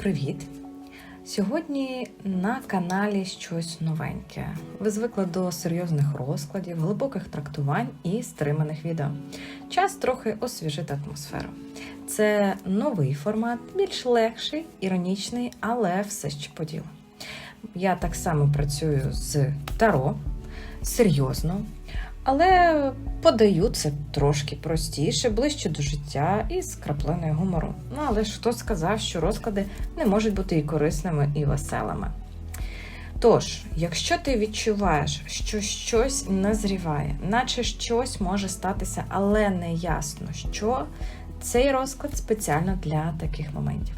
привіт! Сьогодні на каналі щось новеньке. Ви звикли до серйозних розкладів, глибоких трактувань і стриманих відео. Час трохи освіжити атмосферу. Це новий формат, більш легший, іронічний, але все ще по ділу. Я так само працюю з Таро, серйозно, але подаю це трошки простіше, ближче до життя і з краплиною гумору. Ну але ж хто сказав, що розклади не можуть бути і корисними, і веселими. Тож, якщо ти відчуваєш, що щось назріває, наче щось може статися, але не ясно, що цей розклад спеціально для таких моментів.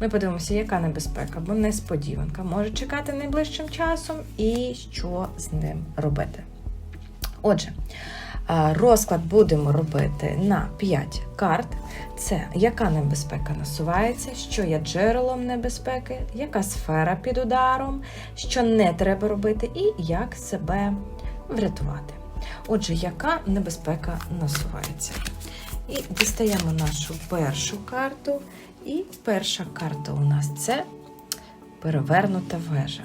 Ми подивимося, яка небезпека або несподіванка може чекати найближчим часом і що з ним робити. Отже, розклад будемо робити на 5 карт. Це яка небезпека насувається, що є джерелом небезпеки, яка сфера під ударом, що не треба робити, і як себе врятувати. Отже, яка небезпека насувається? І дістаємо нашу першу карту. І перша карта у нас це перевернута вежа.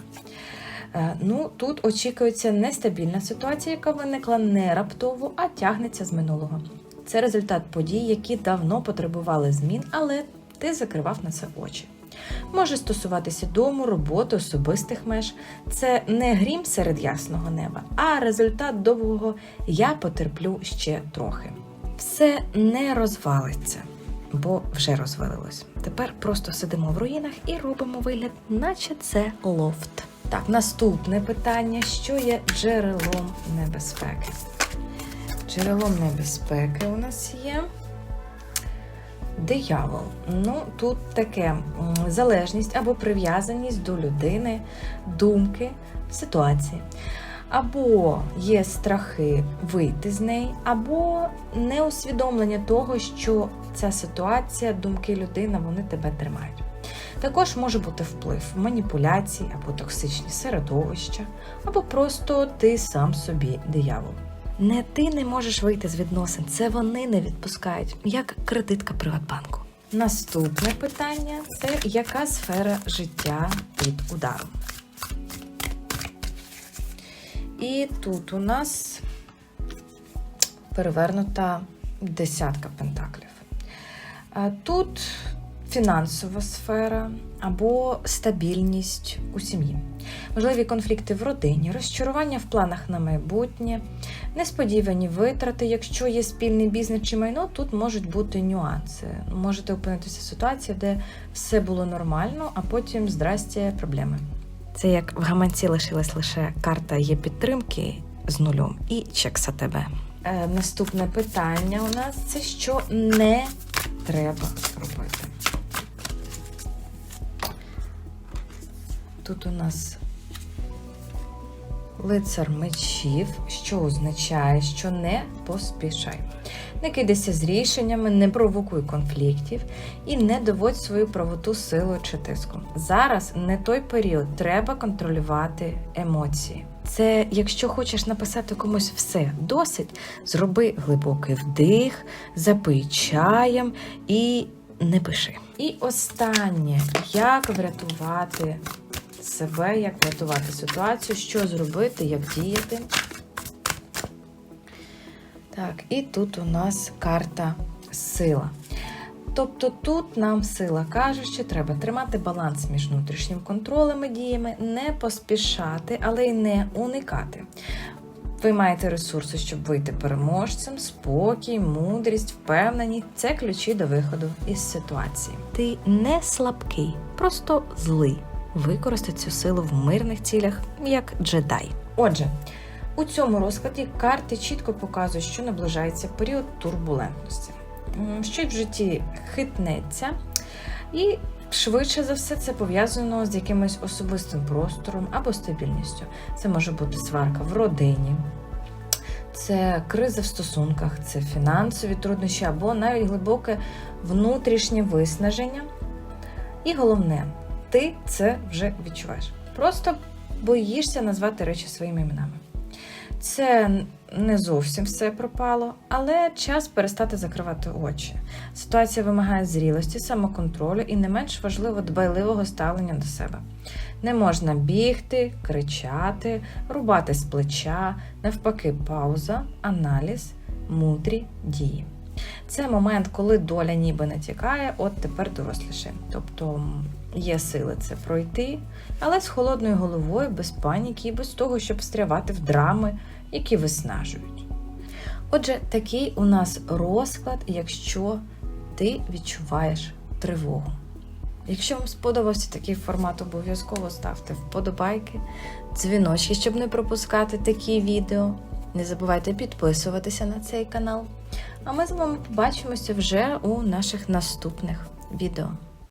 Е, Ну, тут очікується нестабільна ситуація, яка виникла не раптово, а тягнеться з минулого. Це результат подій, які давно потребували змін, але ти закривав на це очі. Може стосуватися дому, роботи, особистих меж. Це не грім серед ясного неба, а результат довгого я потерплю ще трохи. Все не розвалиться, бо вже розвалилось. Тепер просто сидимо в руїнах і робимо вигляд, наче це лофт. Так, наступне питання: що є джерелом небезпеки? Джерелом небезпеки у нас є диявол. Ну, тут таке залежність або прив'язаність до людини, думки, ситуації. Або є страхи вийти з неї, або неусвідомлення того, що ця ситуація, думки людини, вони тебе тримають. Також може бути вплив маніпуляцій або токсичні середовища, або просто ти сам собі диявол. Не ти не можеш вийти з відносин, це вони не відпускають, як кредитка Приватбанку. Наступне питання це яка сфера життя під ударом? І тут у нас перевернута десятка пентаклів. Тут фінансова сфера або стабільність у сім'ї, можливі конфлікти в родині, розчарування в планах на майбутнє, несподівані витрати. Якщо є спільний бізнес чи майно, тут можуть бути нюанси. Можете опинитися в ситуації, де все було нормально, а потім здрастя проблеми. Це як в гаманці лишилась лише карта є підтримки з нульом і чекса тебе. Е, наступне питання у нас це що не треба Тут у нас лицар мечів, що означає, що не поспішай. Не кидайся з рішеннями, не провокуй конфліктів і не доводь свою правоту силою чи тиском. Зараз не той період, треба контролювати емоції. Це якщо хочеш написати комусь все досить, зроби глибокий вдих, запий чаєм і не пиши. І останнє, як врятувати себе, як врятувати ситуацію, що зробити, як діяти. Так, і тут у нас карта сила. Тобто тут нам сила каже, що треба тримати баланс між внутрішнім контролем і діями, не поспішати, але й не уникати. Ви маєте ресурси, щоб вийти переможцем, спокій, мудрість, впевненість це ключі до виходу із ситуації. Ти не слабкий, просто злий. Використай цю силу в мирних цілях, як джедай. Отже, у цьому розкладі карти чітко показують, що наближається період турбулентності. Щось в житті хитнеться, і швидше за все це пов'язано з якимось особистим простором або стабільністю. Це може бути сварка в родині, це криза в стосунках, це фінансові труднощі або навіть глибоке внутрішнє виснаження. І головне, ти це вже відчуваєш. Просто боїшся назвати речі своїми іменами. Це не зовсім все пропало, але час перестати закривати очі. Ситуація вимагає зрілості, самоконтролю і не менш важливо дбайливого ставлення до себе. Не можна бігти, кричати, рубати з плеча, навпаки, пауза, аналіз, мудрі дії. Це момент, коли доля ніби не тікає, от тепер доросліше. Тобто є сили це пройти, але з холодною головою, без паніки і без того, щоб встрявати в драми, які виснажують. Отже, такий у нас розклад, якщо ти відчуваєш тривогу. Якщо вам сподобався такий формат, обов'язково ставте вподобайки, дзвіночки, щоб не пропускати такі відео. Не забувайте підписуватися на цей канал. А ми з вами побачимося вже у наших наступних відео.